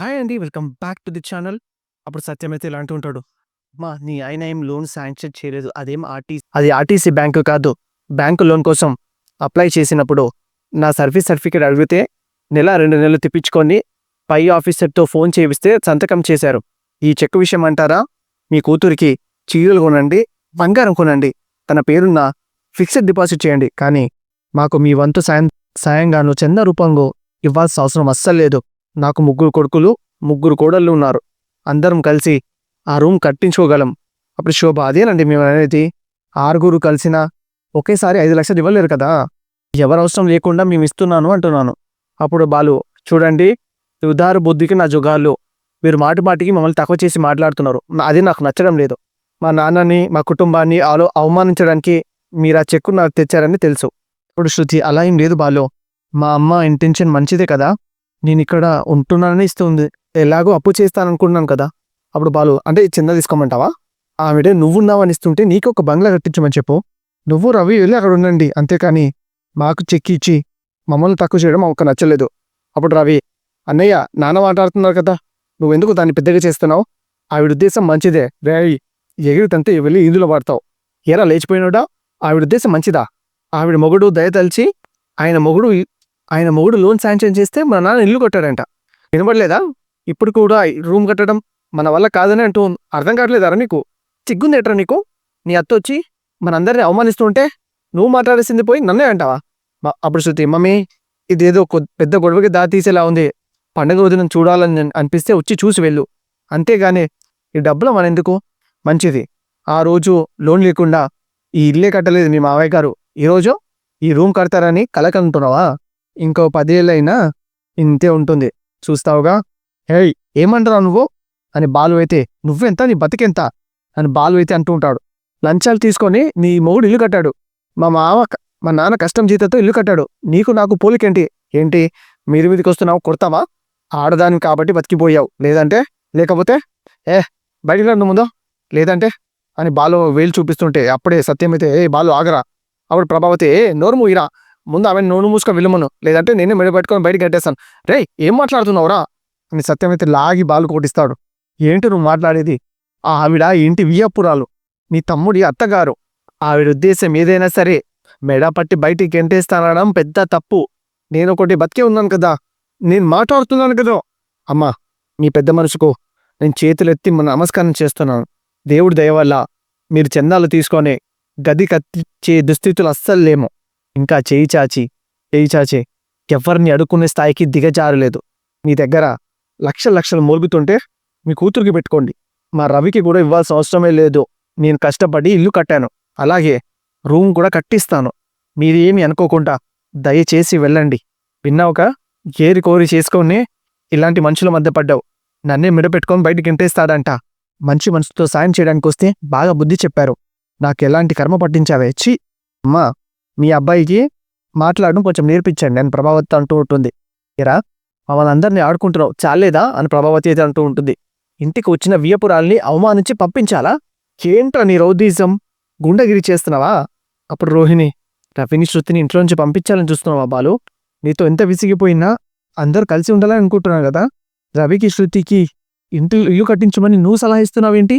Hi అండి welcome back to the channel. అప్పుడు సత్యం అయితే ఇలా అంటూ ఉంటాడు మా నీ ఆయన ఏం లోన్ శాంక్షన్ చేయలేదు. అదేం ఆర్టీసీ అది ఆర్టీసీ బ్యాంకు కాదు. బ్యాంకు లోన్ కోసం అప్లై చేసినప్పుడు నా సర్వీస్ సర్టిఫికేట్ అడిగితే నెల రెండు నెలలు తిప్పించుకొని పై ఆఫీసర్తో ఫోన్ చేయిస్తే సంతకం చేశారు. ఈ చెక్ విషయం అంటారా? మీ కూతురికి చీరలు కొనండి బంగారం కొనండి. తన పేరున్న ఫిక్స్డ్ డిపాజిట్ చేయండి. కానీ మాకు మీ వంతు సాయం సాయంగాను చిన్న రూపంలో ఇవ్వాల్సిన అవసరం అస్సలు లేదు. నాకు ముగ్గురు కొడుకులు ముగ్గురు కోడళ్ళు ఉన్నారు. అందరం కలిసి ఆ రూమ్ కట్టించుకోగలం. అప్పుడు శోభ అదేనండి మేము అనేది ఆరుగురు కలిసిన ఒకేసారి ఐదు లక్షలు ఇవ్వలేరు కదా. ఎవరు అవసరం లేకుండా మేము ఇస్తున్నాను అంటున్నాను. అప్పుడు బాలు చూడండి ఉదార బుద్ధికి నా జుగాలు మీరు మాటి మాటికి మమ్మల్ని తక్కువ చేసి మాట్లాడుతున్నారు. అది నాకు నచ్చడం లేదు. మా నాన్నని మా కుటుంబాన్ని ఆలో అవమానించడానికి మీరు ఆ చెక్కు నాకు తెచ్చారని తెలుసు. ఇప్పుడు శృతి అలా ఏం లేదు బాలు. మా అమ్మ ఇంటెన్షన్ మంచిదే కదా. నేను ఇక్కడ ఉంటున్నానని ఇస్తుంది. ఎలాగో అప్పు చేస్తాననుకున్నాను కదా. అప్పుడు బాలు అంటే చిన్న తీసుకోమంటావా? ఆవిడే నువ్వున్నావని ఇస్తుంటే నీకు ఒక బంగ్లా కట్టించమని చెప్పు. నువ్వు రవి వెళ్ళి అక్కడ ఉండండి. అంతేకాని మాకు చెక్కి ఇచ్చి మమ్మల్ని తక్కువ చేయడం మాకు నచ్చలేదు. అప్పుడు రవి అన్నయ్య నాన్న మాట్లాడుతున్నారు కదా. నువ్వెందుకు దాన్ని పెద్దగా చేస్తున్నావు? ఆవిడ ఉద్దేశం మంచిదే. రేయ్ ఎగిరితంతే వెళ్ళి ఇందులో పడతావు ఎరా లేచిపోయినాడా? ఆవిడ ఉద్దేశం మంచిదా? ఆవిడ మొగుడు దయతలిచి ఆయన మొగుడు ఆయన మొగుడు లోన్ శాంక్షన్ చేస్తే మన నాన్న ఇల్లు కట్టాడంట. వినబడలేదా? ఇప్పుడు కూడా రూమ్ కట్టడం మన వల్ల కాదని అంటూ అర్థం కావట్లేదారా నీకు? సిగ్గుందేట్రా నీకు? నీ అత్త వచ్చి మనందరిని అవమానిస్తుంటే నువ్వు మాట్లాడేసింది పోయి నన్నే అంటావా? అప్పుడు శృతి మమ్మీ ఇదేదో పెద్ద గొడవకి దారి తీసేలా ఉంది. పండగ రోజున చూడాలని అనిపిస్తే వచ్చి చూసి వెళ్ళు. అంతేగాని ఈ డబ్బులు మన ఎందుకు? మంచిది. ఆ రోజు లోన్ లేకుండా ఈ ఇల్లే కట్టలేదు మీ మావయ్య గారు. ఈరోజు ఈ రూమ్ కడతారని కలకంటున్నావా? ఇంకో పదేళ్ళైనా ఇంతే ఉంటుంది. చూస్తావుగా? హేయ్ ఏమంటారా నువ్వు? అని బాలు అయితే నువ్వెంత? నీ బతికెంత? అని బాలు అయితే అంటూ ఉంటాడు. లంచాలు తీసుకొని నీ మొగుడు ఇల్లు కట్టాడు. మా మామ మా నాన్న కష్టం జీతంతో ఇల్లు కట్టాడు. నీకు నాకు పోలికేంటి? ఏంటి? మీరు మీదకి వస్తున్నావు కొడతావా? ఆడదాని కాబట్టి బతికిపోయావు. లేదంటే? లేకపోతే? ఏ బయటికి రండి ముందు. లేదంటే? అని బాలు వేలు చూపిస్తుంటే అప్పుడే సత్యం అయితే ఏ బాలు ఆగరా. అప్పుడు ప్రభావతి ఏ నోరు మూయిరా. ముందు ఆమె నూనె మూసుకొని వెళ్ళమను. లేదంటే నేనే మెడ పెట్టుకొని బయటికి కట్టేస్తాను రే ఏం మాట్లాడుతున్నావురా? అని సత్యమైతే లాగి బాలు కొట్టిస్తాడు. ఏంటి నువ్వు మాట్లాడేది? ఆ ఆవిడ ఇంటి వియ్యపురాలు? నీ తమ్ముడి అత్తగారు. ఆవిడ ఉద్దేశం ఏదైనా సరే మెడ పట్టి బయటికి ఎంటేస్తానడం పెద్ద తప్పు. నేను ఒకటి బతికే ఉన్నాను కదా. నేను మాట్లాడుతున్నాను కదా. అమ్మా మీ పెద్ద మనసుకు నేను చేతులెత్తి మన నమస్కారం చేస్తున్నాను. దేవుడి దయవల్ల మీరు చందాలు తీసుకొని గది కత్తిచ్చే దుస్థితులు అస్సలు లేము. ఇంకా చేయి చాచి చేయి చాచి ఎవరిని అడుక్కునే స్థాయికి దిగజారలేదు. మీ దగ్గర లక్షల లక్షలు మూలుగుతుంటే మీ కూతురికి పెట్టుకోండి. మా రవికి కూడా ఇవ్వాల్సిన అవసరమే లేదు. నేను కష్టపడి ఇల్లు కట్టాను. అలాగే రూమ్ కూడా కట్టిస్తాను. మీరేమి అనుకోకుండా దయచేసి వెళ్ళండి. విన్నావుక ఏరి కోరి చేసుకొని ఇలాంటి మనుషుల మధ్య పడ్డావు. నన్నే మిడపెట్టుకొని బయటికి ఇంటేస్తాడంట. మంచి మనసుతో సాయం చేయడానికి వస్తే బాగా బుద్ధి చెప్పారు. నాకు ఎలాంటి కర్మ పట్టించావే? ఛీ! అమ్మా! మీ అబ్బాయికి మాట్లాడడం కొంచెం నేర్పించండి నేను ప్రభావతి అంటూ ఉంటుంది. ఇరా మమ్మల్ని అందరినీ ఆడుకుంటున్నావు. చాలేదా అని ప్రభావతి అయితే అంటూ ఉంటుంది. ఇంటికి వచ్చిన వియపురాల్ని అవమానించి పంపించాలా? ఏంట్రా నీ రౌదీజం గుండగిరి చేస్తున్నావా? అప్పుడు రోహిణి రవిని శృతిని ఇంట్లో నుంచి పంపించాలని చూస్తున్నావా బాలు? నీతో ఎంత విసిగిపోయినా అందరూ కలిసి ఉండాలని అనుకుంటున్నావు కదా? రవికి శృతికి ఇంటి ఇల్లు కట్టించమని నువ్వు సలహా ఇస్తున్నావేంటి?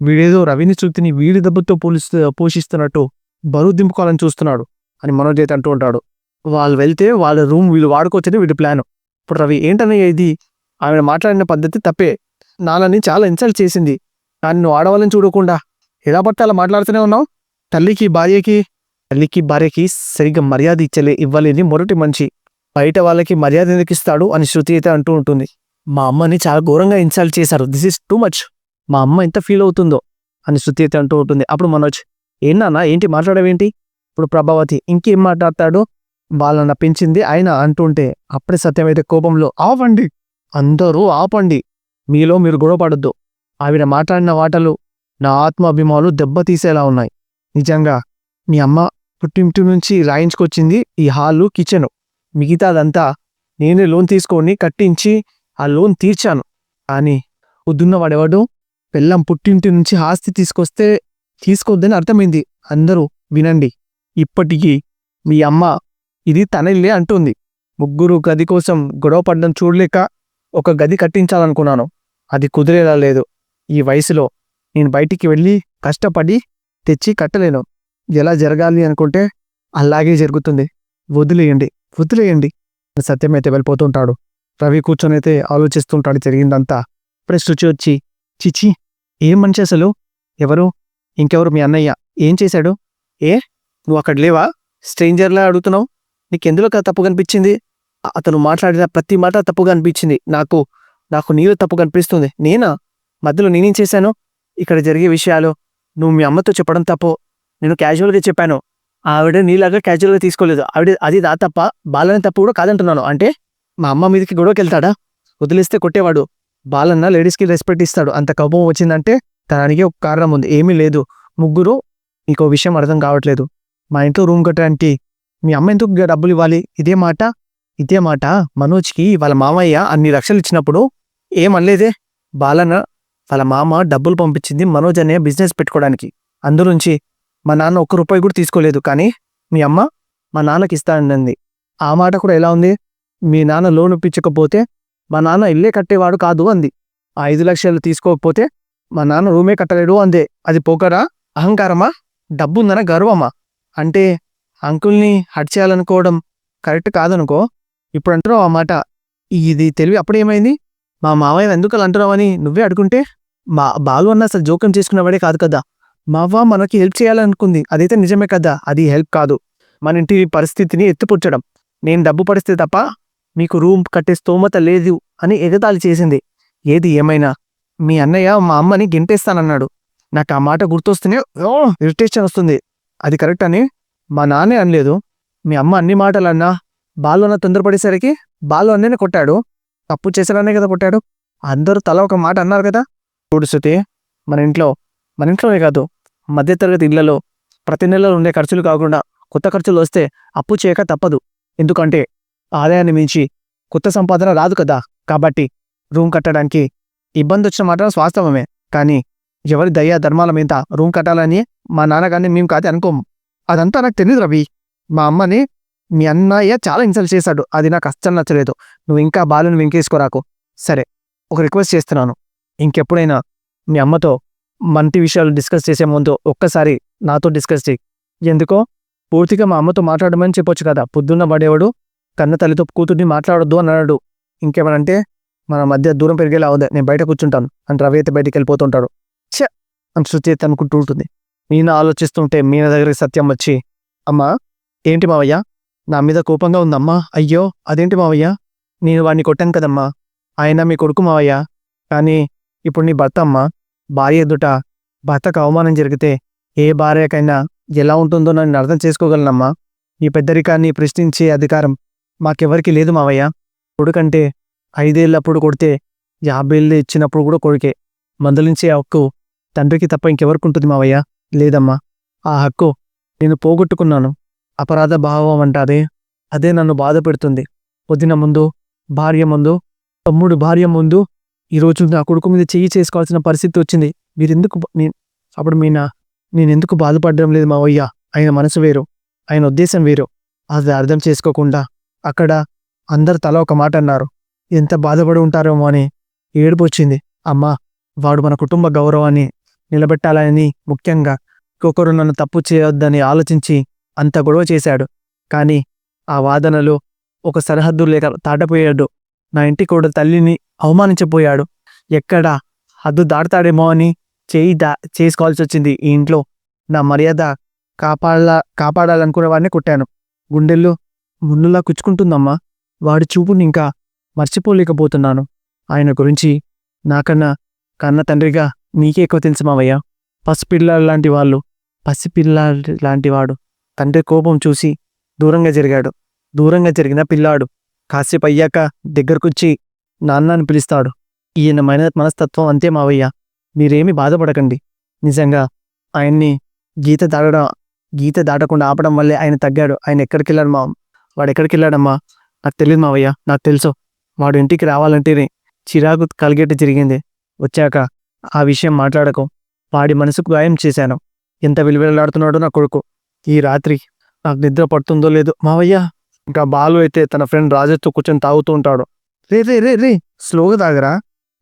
వీడేదో రవిని శృతిని వీడి దెబ్బతో పోలిస్తూ పోషిస్తున్నట్టు బరువు దింపుకోవాలని చూస్తున్నాడు. అని మనోజ్ అయితే అంటూ ఉంటాడు. వాళ్ళు వెళ్తే వాళ్ళ రూమ్ వీళ్ళు వాడుకోవచ్చని వీటి ప్లాన్ ఇప్పుడు రవి ఏంటనే ఇది? ఆమె మాట్లాడిన పద్ధతి తప్పే. నాలని చాలా ఇన్సల్ట్ చేసింది. నన్ను ఆడవాళ్ళని చూడకుండా. ఎలా పడితే అలా మాట్లాడుతూనే ఉన్నావు? తల్లికి భార్యకి? తల్లికి భార్యకి సరిగ్గా మర్యాద ఇచ్చలే ఇవ్వలేని మొదటి మనిషి. బయట వాళ్ళకి మర్యాద ఎందుకు ఇస్తాడు అని శృతి అయితే అంటూ ఉంటుంది. మా అమ్మని చాలా ఘోరంగా ఇన్సల్ట్ చేశారు. దిస్ ఇస్ టూ మచ్ మా అమ్మ ఎంత ఫీల్ అవుతుందో? అని శృతి అయితే అంటూ ఉంటుంది. అప్పుడు మనోజ్ ఏంటన్నా ఏంటి? మాట్లాడవేంటి? ఇప్పుడు ప్రభావతి ఇంకేం మాట్లాడతాడు? వాళ్ళని నప్పించింది ఆయన అంటుంటే అప్పుడే సత్యం అయితే కోపంలో ఆపండి అందరూ ఆపండి మీలో మీరు గొడవపడద్దు. ఆవిడ మాట్లాడిన మాటలు నా ఆత్మాభిమానులు దెబ్బతీసేలా ఉన్నాయి. నిజంగా మీ అమ్మ పుట్టింటి నుంచి రాయించుకొచ్చింది ఈ హాలు కిచెను. మిగతాదంతా నేనే లోన్ తీసుకొని కట్టించి ఆ లోన్ తీర్చాను. కానీ వద్దున్నవాడెవడు పెళ్ళం పుట్టింటి నుంచి ఆస్తి తీసుకొస్తే తీసుకోవద్దని అర్థమైంది. అందరూ వినండి. ఇప్పటికీ మీ అమ్మ ఇది తన ఇల్లే అంటుంది. ముగ్గురు గది కోసం గొడవపడ్డం చూడలేక ఒక గది కట్టించాలనుకున్నాను. అది కుదిరేలా లేదు. ఈ వయసులో నేను బయటికి వెళ్ళి కష్టపడి తెచ్చి కట్టలేను. ఎలా జరగాలి అనుకుంటే అలాగే జరుగుతుంది. వదిలేయండి వదిలేయండి. సత్యమైతే వెళ్ళిపోతుంటాడు. రవి కూర్చొని అయితే ఆలోచిస్తుంటాడు జరిగిందంతా. ఇప్పుడే శుచి వచ్చి చిచి ఏం మనిషి అసలు? ఎవరు? ఇంకెవరు మీ అన్నయ్య? ఏం చేశాడు? ఏ? నువ్వు అక్కడ లేవా? స్ట్రేంజర్లా అడుగుతున్నావు? నీకెందులో కదా తప్పు కనిపించింది? అతను మాట్లాడిన ప్రతి మాట తప్పుగా అనిపించింది. నాకు నాకు నీలో తప్పు కనిపిస్తుంది. నేనా? మధ్యలో నేనేం చేశాను? ఇక్కడ జరిగే విషయాలు. నువ్వు మీ అమ్మతో చెప్పడం తప్పు. నేను క్యాజువల్గా చెప్పాను. ఆవిడ నీలాగా క్యాజువల్గా తీసుకోలేదు. ఆవిడ అది దా తప్ప బాలని తప్పు కూడా కాదంటున్నాను. అంటే మా అమ్మ మీదకి గొడవకి వెళ్తాడా? వదిలేస్తే కొట్టేవాడు. బాలన్న లేడీస్కి రెస్పెక్ట్ ఇస్తాడు. అంత కోపం వచ్చిందంటే దానికి ఒక కారణం ఉంది. ఏమీ లేదు. ముగ్గురు ఇంకో విషయం అర్థం కావట్లేదు. మా ఇంట్లో రూమ్ కట్టడానికి మీ అమ్మ ఎందుకు డబ్బులు ఇవ్వాలి? ఇదే మాట? ఇదే మాట? మనోజ్కి వాళ్ళ మామయ్య అన్ని లక్షలు ఇచ్చినప్పుడు ఏమనలేదే? బాలన్న వాళ్ళ మామ డబ్బులు పంపించింది మనోజ్ అనే బిజినెస్ పెట్టుకోవడానికి. అందులోంచి మా నాన్న ఒక్క రూపాయి కూడా తీసుకోలేదు. కానీ మీ అమ్మ మా నాన్నకి ఇస్తానంది ఆ మాట కూడా ఎలా ఉంది? మీ నాన్న లోన్ ఇప్పించకపోతే మా నాన్న ఇల్లే కట్టేవాడు కాదు అంది. ఆ ఐదు లక్షలు తీసుకోకపోతే మా నాన్న రూమే కట్టలేడు అందే. అది పోకరా? అహంకారమా? డబ్బుందన గర్వమా? అంటే అంకుల్ని హట్ చేయాలనుకోవడం కరెక్ట్ కాదనుకో ఇప్పుడు అంటున్నావు ఆ మాట. ఇది తెలివి అప్పుడేమైంది మా మావయ్య ఎందుకు అలా అంటున్నావు అని నువ్వే అడుగుంటే మా బాలు అన్న అసలు జోక్యం చేసుకున్నవాడే కాదు కదా. మావ మనకి హెల్ప్ చేయాలనుకుంది అదైతే నిజమే కదా అది హెల్ప్ కాదు. మన ఇంటి పరిస్థితిని ఎత్తిపుచ్చడం. నేను డబ్బు పడిస్తే తప్ప మీకు రూమ్ కట్టే స్తోమత లేదు అని ఎగతాళి చేసింది. ఏది ఏమైనా. మీ అన్నయ్య మా అమ్మని గెంటేస్తానన్నాడు. నాకు ఆ మాట గుర్తొస్తేనే ఓ ఇరిటేషన్ వస్తుంది. అది కరెక్ట్ అని మా నాన్నే అనలేదు. మీ అమ్మ అన్ని మాటలు అన్నా బాలు అన్న తొందరపడేసరికి బాలు అన్ననే కొట్టాడు. తప్పు చేశాడనే కదా కొట్టాడు. అందరూ తల ఒక మాట అన్నారు కదా. చూడు శృతి మన ఇంట్లో మన ఇంట్లోనే కాదు మధ్యతరగతి ఇళ్ళలో ప్రతి నెలలో ఉండే ఖర్చులు కాకుండా కొత్త ఖర్చులు వస్తే అప్పు చేయక తప్పదు. ఎందుకంటే ఆదాయాన్ని మించి కొత్త సంపాదన రాదు కదా. కాబట్టి రూమ్ కట్టడానికి ఇబ్బంది వచ్చిన మాట వాస్తవమే కానీ ఎవరి దయా ధర్మాల మీద రూమ్ కట్టాలని మా నాన్నగారిని మేము కాదు అనుకోము. అదంతా నాకు తెలియదు రవి. మా అమ్మని మీ అన్నయ్య చాలా ఇన్సల్ట్ చేశాడు. అది నాకు అస్సలు నచ్చలేదు. నువ్వు ఇంకా బాలుని వెంకేసుకోరాకు సరే ఒక రిక్వెస్ట్ చేస్తున్నాను. ఇంకెప్పుడైనా మీ అమ్మతో మంటి విషయాలు డిస్కస్ చేసే ముందు ఒక్కసారి నాతో డిస్కస్ చేయి. ఎందుకో? పూర్తిగా మా అమ్మతో మాట్లాడమని చెప్పొచ్చు కదా. పొద్దున్న పడేవాడు కన్న తల్లితో కూతుర్ని మాట్లాడొద్దు అన్నాడు. ఇంకేమనంటే మన మధ్య దూరం పెరిగేలా అవుదా నేను బయట కూర్చుంటాను. అని రవి అయితే బయటికి వెళ్ళిపోతుంటాడు. చ అని శృతి అయితే అనుకుంటూ ఉంటుంది. మీనా ఆలోచిస్తుంటే మీనా దగ్గరికి సత్యం వచ్చి అమ్మా ఏంటి మావయ్య? నా మీద కోపంగా ఉందమ్మా. అయ్యో అదేంటి మావయ్య? నేను వాడిని కొట్టాను కదమ్మా. ఆయన మీ కొడుకు మావయ్య. కానీ ఇప్పుడు నీ భర్త అమ్మా. భార్య ఎదుట భర్తకు అవమానం జరిగితే ఏ భార్యకైనా ఎలా ఉంటుందో నన్ను అర్థం చేసుకోగలనమ్మా. నీ పెద్దరికాన్ని ప్రశ్నించే అధికారం మాకెవరికి లేదు మావయ్య. కొడుకంటే ఐదేళ్ళప్పుడు కొడితే యాభైళ్ళు ఇచ్చినప్పుడు కూడా కొడుకే. మందలించే హక్కు తండ్రికి తప్ప ఇంకెవరికి ఉంటుంది మావయ్య? లేదమ్మా. ఆ హక్కు నేను పోగొట్టుకున్నాను. అపరాధ భావం అంటాదే. అదే నన్ను బాధ పెడుతుంది. వదిన ముందు భార్య ముందు తమ్ముడు భార్య ముందు ఈరోజు నా కొడుకు మీద చెయ్యి చేసుకోవాల్సిన పరిస్థితి వచ్చింది. మీరెందుకు బ- అప్పుడు మీ నా నేనెందుకు బాధపడడం లేదు మావయ్య? ఆయన మనసు వేరు. ఆయన ఉద్దేశం వేరు. అది అర్థం చేసుకోకుండా అక్కడ అందరు తల ఒక మాట అన్నారు. ఎంత బాధపడి ఉంటారేమో అని ఏడుపు వచ్చింది. అమ్మా వాడు మన కుటుంబ గౌరవాన్ని నిలబెట్టాలని ముఖ్యంగా ఇంకొకరు నన్ను తప్పు చేయొద్దని ఆలోచించి అంత గొడవ చేశాడు. కానీ ఆ వాదనలో ఒక సరిహద్దు లేక తాటపోయాడు నా ఇంటి కూడా తల్లిని అవమానించబోయాడు. ఎక్కడ హద్దు దాటుతాడేమో అని చేయి దా చేసుకోవాల్సి వచ్చింది ఈ ఇంట్లో నా మర్యాద కాపాడాల కాపాడాలనుకునే వాడిని కొట్టాను. గుండెల్లో ముళ్ళులా కుచ్చుకుంటుందమ్మా. వాడి చూపుని ఇంకా మర్చిపోలేకపోతున్నాను. ఆయన గురించి నాకన్నా కన్న తండ్రిగా నీకే ఎక్కువ తెలుసు మావయ్య. పసిపిల్లాడు లాంటి వాళ్ళు పసిపిల్లాడు లాంటి వాడు. తండ్రి కోపం చూసి దూరంగా జరిగాడు. దూరంగా జరిగిన పిల్లాడు కాసేపు అయ్యాక దగ్గరకొచ్చి నాన్న అని పిలుస్తాడు. ఈయన మన మనస్తత్వం అంతే మావయ్య. మీరేమీ బాధపడకండి. నిజంగా ఆయన్ని గీత దాటడం గీత దాటకుండా ఆపడం వల్లే ఆయన తగ్గాడు. ఆయన ఎక్కడికి వెళ్ళాడు మా వాడు ఎక్కడికి వెళ్ళాడమ్మా నాకు తెలియదు మావయ్య. నాకు తెలుసు. వాడు ఇంటికి రావాలంటేనే చిరాకు కలిగేట్టు జరిగింది. వచ్చాక ఆ విషయం మాట్లాడకు. వాడి మనసుకు గాయం చేశాను. ఎంత విలువెల్లాడుతున్నాడో నా కొడుకు. ఈ రాత్రి నాకు నిద్ర పడుతుందో లేదో. మావయ్య ఇంకా బాలు అయితే తన ఫ్రెండ్ రాజేష్తో కూర్చొని తాగుతూ ఉంటాడు. రే రే రే రే స్లోగా తాగరా?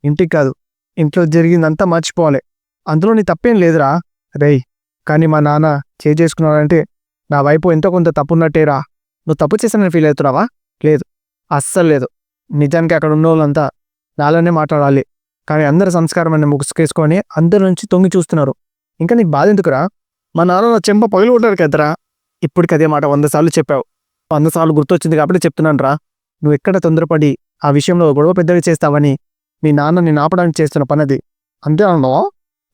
ఇంటికి కాదు. ఇంట్లో జరిగిందంతా మర్చిపోవాలి. అందులో నీ తప్పేం లేదురా. రేయ్ కానీ మా నాన్న చేసుకున్నాడంటే నా వైపు ఎంతో కొంత తప్పున్నట్టేరా. నువ్వు తప్పు చేశానని ఫీల్ అవుతున్నావా? లేదు. అస్సలు లేదు. నిజానికి అక్కడ ఉన్న వాళ్ళంతా నాలోనే మాట్లాడాలి. కానీ అందరి సంస్కారం అనే ముసుకేసుకొని అందరి నుంచి తొంగి చూస్తున్నారు. ఇంకా నీకు బాధ ఎందుకురా? మా నాన్న నా చెంప పగిలి కొట్టారు కదరా. ఇప్పటికి అదే మాట వంద సార్లు చెప్పావు. వంద సార్లు గుర్తొచ్చింది కాబట్టి చెప్తున్నాను రా నువ్వు ఎక్కడ తొందరపడి ఆ విషయంలో గొడవ పెద్దగా చేస్తావని మీ నాన్న నేను ఆపడానికి చేస్తున్న పనది. అంతే అన్నావా?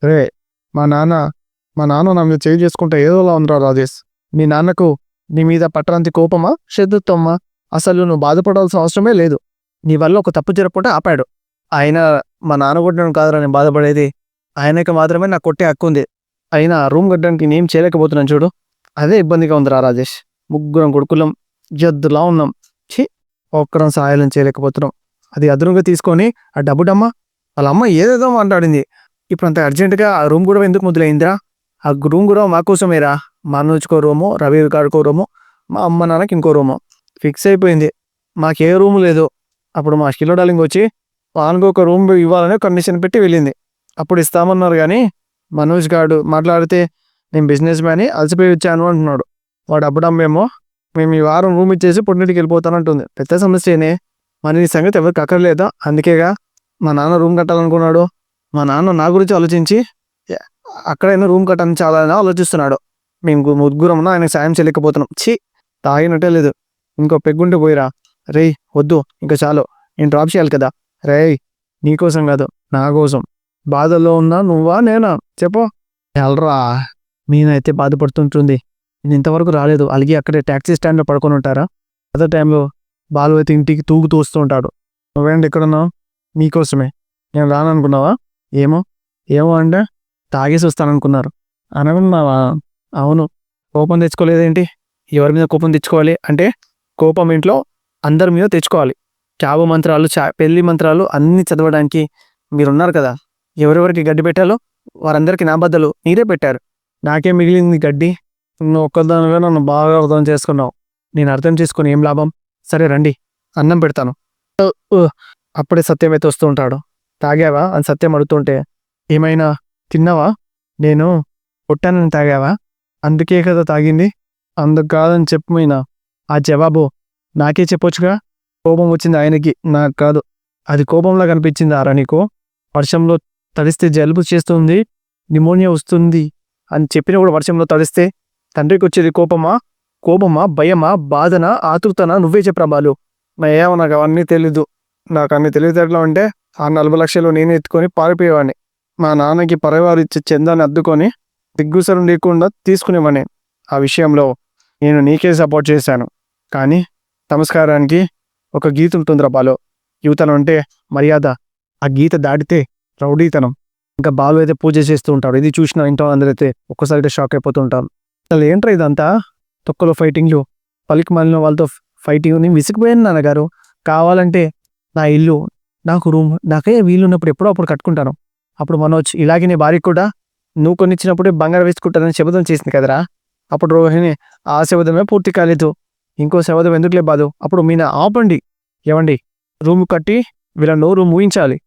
రే మా నాన్న మా నాన్న నా మీద చేయి చేసుకుంటే ఏదోలా ఉందిరా రాజేష్. మీ నాన్నకు నీ మీద పట్టరంతి కోపమా శత్రుత్వమా? అసలు నువ్వు బాధపడాల్సిన అవసరమే లేదు. నీ వల్ల ఒక తప్పు జరగకుండా ఆపాడు. ఆయన మా నాన్న కొట్టడం కాదురా నేను బాధపడేది. ఆయనకి మాత్రమే నాకు కొట్టే హక్కు ఉంది. అయినా రూమ్ కట్టడానికి నేను చేయలేకపోతున్నాను చూడు. అదే ఇబ్బందిగా ఉందిరా రాజేష్. ముగ్గురం కొడుకులం జద్దులా ఉన్నాం. ఛీ ఒక్కరం సహాయం చేయలేకపోతున్నాం. అది అదునుగా తీసుకొని ఆ డబ్బుడమ్మ వాళ్ళ అమ్మ ఏదేదో మాట్లాడింది. ఇప్పుడు అంత అర్జెంటుగా ఆ రూమ్ కూడా ఎందుకు మొదలైందిరా? ఆ రూమ్ కూడా మా కోసమేరా? మా అనుజ్కో రూము రవి కాడుకో రూము మా అమ్మ నాన్నకి ఇంకో రూము. ఫిక్స్ అయిపోయింది. మాకే రూమ్ లేదు. అప్పుడు మా స్కిల్లో డార్లింగ్ వచ్చి వానికి ఒక రూమ్ ఇవ్వాలని కండిషన్ పెట్టి వెళ్ళింది. అప్పుడు ఇస్తామన్నారు కానీ మనోజ్ గాడు మాట్లాడితే నేను బిజినెస్ మ్యాన్ అలసిపోయి వచ్చాను అంటున్నాడు. వాడు అబ్బడమ్మేమో మేము ఈ వారం రూమ్ ఇచ్చేసి పుట్టింటికి వెళ్ళిపోతానంటుంది. పెద్ద సమస్యనే. మరి నీ సంగతి ఎవరికి అక్కర్లేదా? అందుకేగా మా నాన్న రూమ్ కట్టాలనుకున్నాడు. మా నాన్న నా గురించి ఆలోచించి అక్కడైనా రూమ్ కట్టాలని చాలా ఆలోచిస్తున్నాడు. మేము గు- ముగ్గురం ఆయనకు సాయం చేయలేకపోతున్నాం. ఛీ తాగినట్టే లేదు. ఇంకో పెగ్గుంటే పోయిరా. రేయ్ వద్దు ఇంకా చాలు. నేను డ్రాప్ చేయాలి కదా. రేయ్ నీకోసం కాదు నా కోసం. బాధల్లో ఉన్నా నువ్వా నేనా? చెప్పు. ఎల్రా నేనైతే బాధపడుతుంటుంది. నేను ఇంతవరకు రాలేదు. అలాగే అక్కడే ట్యాక్సీ స్టాండ్లో పడుకొని ఉంటారా? అదే టైంలో బాలు అయితే ఇంటికి తూగు తోస్తూ ఉంటాడు. నువ్వేంటి ఎక్కడున్నావు నీకోసమే. నేను రాననుకున్నావా? ఏమో. ఏమో అంటే తాగేసి వస్తాననుకున్నారు. అనుకున్నావా? అవును. కోపం తెచ్చుకోలేదేంటి? ఎవరి మీద కోపం తెచ్చుకోవాలి అంటే కోపం ఇంట్లో అందరి మీద తెచ్చుకోవాలి. చావు మంత్రాలు చా పెళ్ళి మంత్రాలు అన్నీ చదవడానికి మీరున్నారు కదా. ఎవరెవరికి గడ్డి పెట్టాలో వారందరికీ నా బద్దలు మీరే పెట్టారు. నాకే మిగిలింది గడ్డి. నువ్వు ఒక్కదానివే నన్ను బాగా అర్థం చేసుకున్నావు. నేను అర్థం చేసుకుని ఏం లాభం? సరే రండి అన్నం పెడతాను. అప్పుడే సత్యం అయితే వస్తూ ఉంటాడు. తాగావా? అని సత్యం అడుగుతుంటే ఏమైనా తిన్నావా? నేను పుట్టానని తాగావా? అందుకే కదా తాగింది. అందుకు కాదని చెప్పమైనా ఆ జవాబు నాకే చెప్పొచ్చుగా? కోపం వచ్చింది ఆయనకి. నాకు కాదు. అది కోపంలా కనిపించింది ఆరా నీకు వర్షంలో తడిస్తే జలుబు చేస్తుంది. నిమోనియా వస్తుంది అని చెప్పిన కూడా వర్షంలో తడిస్తే తండ్రికి వచ్చేది కోపమా? కోపమా? భయమా? బాధన? ఆతృతనా? నువ్వే చెప్పరా నా ఏమో నాకు అవన్నీ తెలీదు. నాకు అన్ని తెలివితేటలు అంటే ఆ నలభై లక్షలు నేను ఎత్తుకొని పారిపోయేవాడిని. మా నాన్నకి పరవారు ఇచ్చే చందాన్ని అద్దుకొని దిగ్గుసరం లేకుండా తీసుకునేవాడిని. ఆ విషయంలో నేను నీకే సపోర్ట్ చేశాను. కానీ నమస్కారానికి ఒక గీత ఉంటుందిరా బాలో. యువతనం అంటే మర్యాద. ఆ గీత దాటితే రౌడీతనం. ఇంకా బాలు అయితే పూజ చేస్తూ ఉంటాడు. ఇది చూసిన ఇంట్లో అందరైతే ఒక్కసారిగా షాక్ అయిపోతూ ఉంటారు అసలు ఏంట్రా ఇదంతా? తొక్కలో ఫైటింగ్లు పలికి మాలిన వాళ్ళతో ఫైటింగ్ నేను విసిగిపోయాను నాన్నగారు. కావాలంటే నా ఇల్లు నాకు రూమ్ నాకే వీలున్నప్పుడు ఎప్పుడో అప్పుడు కట్టుకుంటాను. అప్పుడు మనోజ్ ఇలాగే నీ భార్య కూడా నువ్వు కొనిచ్చినప్పుడే బంగారం వేసుకుంటానని శబదం చేసింది కదరా? అప్పుడు రోహిణి ఆ శబదమే పూర్తి కాలేదు. ఇంకో శబదం ఎందుకులే బాదు అప్పుడు మీన ఆపండి. ఏమండి రూమ్ కట్టి వీళ్ళ నోరు మూయించాలి.